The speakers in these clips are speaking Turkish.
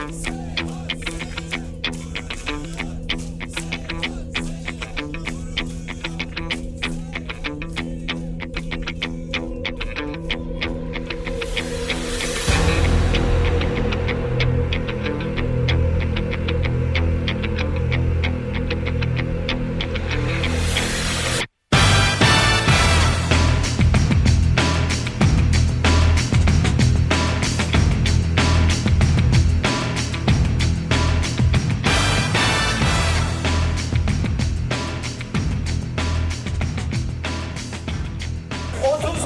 Podcast.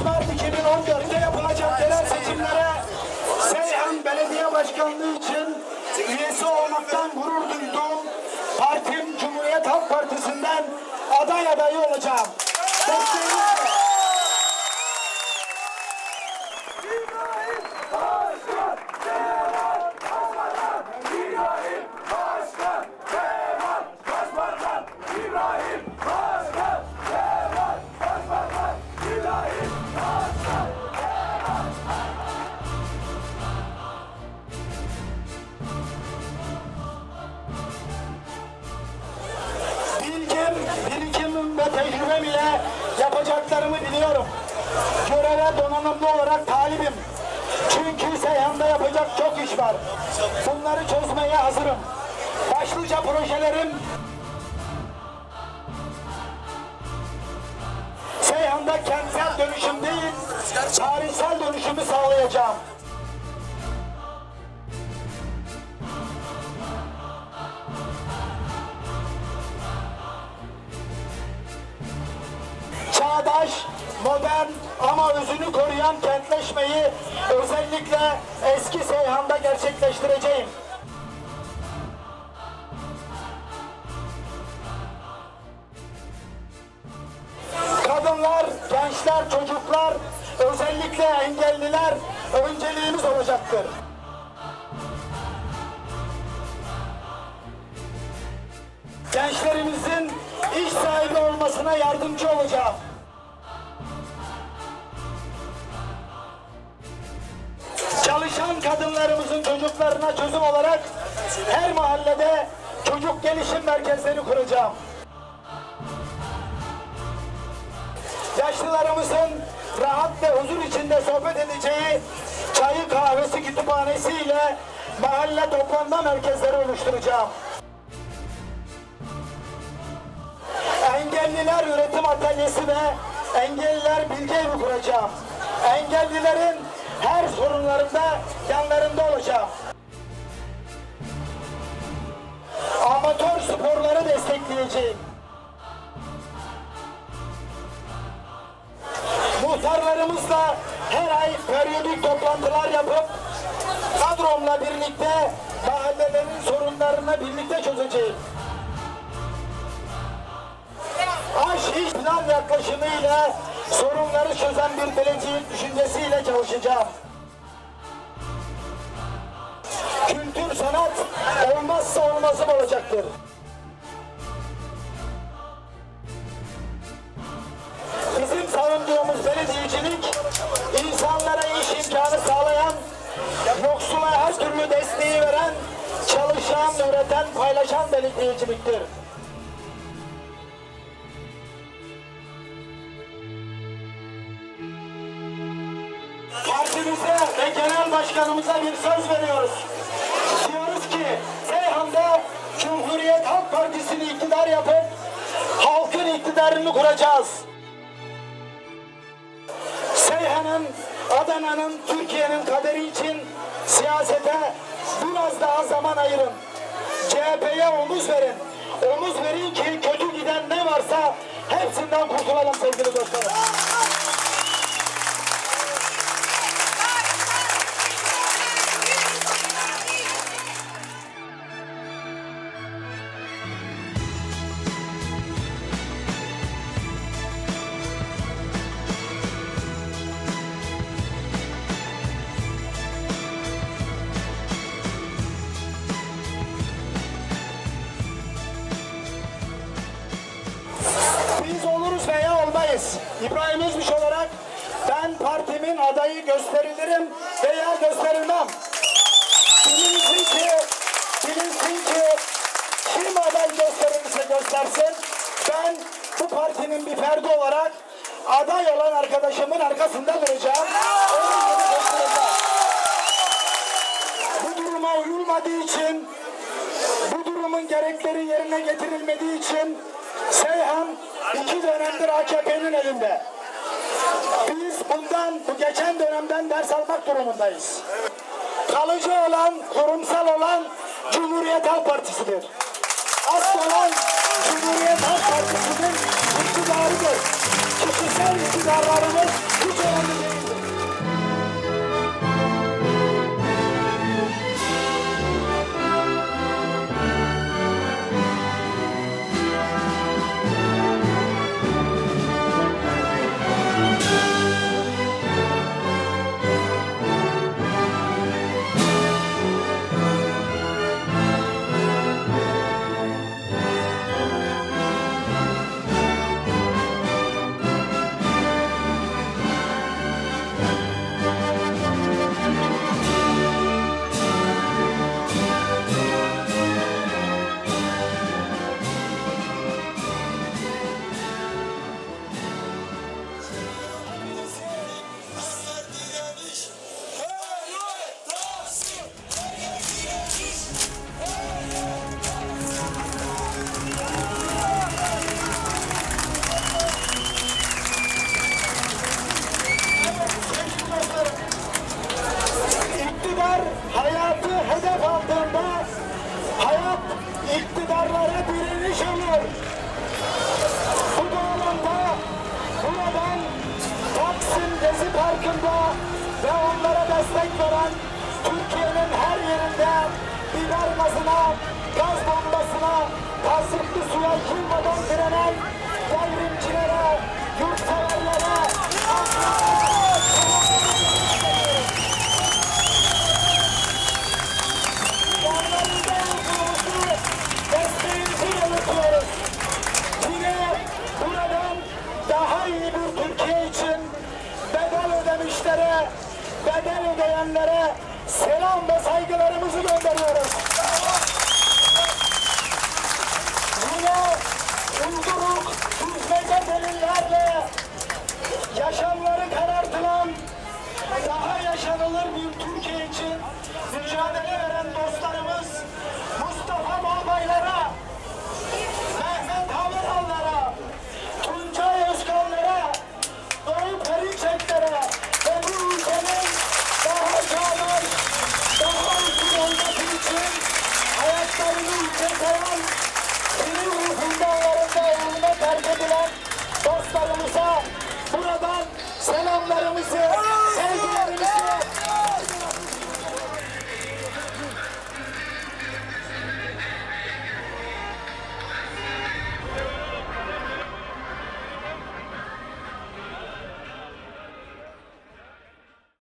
Mart 2014'te yapılacak genel seçimlere Seyhan Belediye Başkanlığı için üyesi olmaktan gurur duyduğum partim Cumhuriyet Halk Partisi'nden aday adayı olacağım. Desteğinizle. Donanımlı olarak talibim. Çünkü Seyhan'da yapacak çok iş var. Bunları çözmeye hazırım. Başlıca projelerim Seyhan'da kentsel dönüşüm değil, tarihsel dönüşümü sağlayacağım. çağdaş, modern ama özünü koruyan kentleşmeyi özellikle eski Seyhan'da gerçekleştireceğim. Kadınlar, gençler, çocuklar, özellikle engelliler önceliğimiz olacaktır. Gençlerimizin iş sahibi olmasına yardımcı olacağım. Kadınlarımızın çocuklarına çözüm olarak her mahallede çocuk gelişim merkezleri kuracağım. Yaşlılarımızın rahat ve huzur içinde sohbet edeceği çayı kahvesi kütüphanesi ile mahalle toplanma merkezleri oluşturacağım. Engelliler Üretim Atölyesi ve Engelliler Bilgi Evi kuracağım. Engellilerin her sorunlarında yanlarında olacağım. Amatör sporları destekleyeceğim. Muhtarlarımızla her ay periyodik toplantılar yapıp kadromla birlikte mahallelerin sorunlarını birlikte çözeceğim. Aş iş plan yaklaşımıyla sorunları çözen bir belediye düşüncesiyle çalışacağım. Kültür sanat olmazsa olmazım olacaktır. Bizim savunduğumuz belediyecilik insanlara iş imkanı sağlayan, yoksula her türlü desteği veren, çalışan, üreten, paylaşan belediyeciliktir. Partimize ve genel başkanımıza bir söz veriyoruz. Diyoruz ki Seyhan'da Cumhuriyet Halk Partisi'ni iktidar yapıp halkın iktidarını kuracağız. Seyhan'ın, Adana'nın, Türkiye'nin kaderi için siyasete biraz daha zaman ayırın. CHP'ye omuz verin. Omuz verin ki kötü giden ne varsa hepsinden kurtulalım sevgili dostlarım. Olmayız. İbrahim Özmüş olarak ben partimin adayı gösterilirim veya gösterilmem. Bilinsin ki, bilinsin ki kim aday gösterirse göstersin ben bu partinin bir ferdi olarak aday olan arkadaşımın arkasında duracağım. Bu duruma uyulmadığı için bu durumun gerekleri yerine getirilmediği için Seyhan iki dönemdir AKP'nin elinde. Biz bundan, bu geçen dönemden ders almak durumundayız. Kalıcı olan, kurumsal olan Cumhuriyet Halk Partisi'dir. Asıl olan Cumhuriyet Halk Partisi'nin iktidarıdır. Kişisel iktidarlarımız hiç önemli değildir. Gazına, gaz bombasına, kasıtlı suya yılmadan direnen devrimcilere, yurtseverlere, yanlarında olduğumuzu desteğimizi yanıtlıyoruz. Yine buradan daha iyi bir Türkiye için bedel ödemişlere, bedel ödeyenlere selam ve saygılarımızı gönderiyoruz. Delillerle yaşamları karartılan, daha yaşanılır bir Türkiye için mücadele veren dostlarımız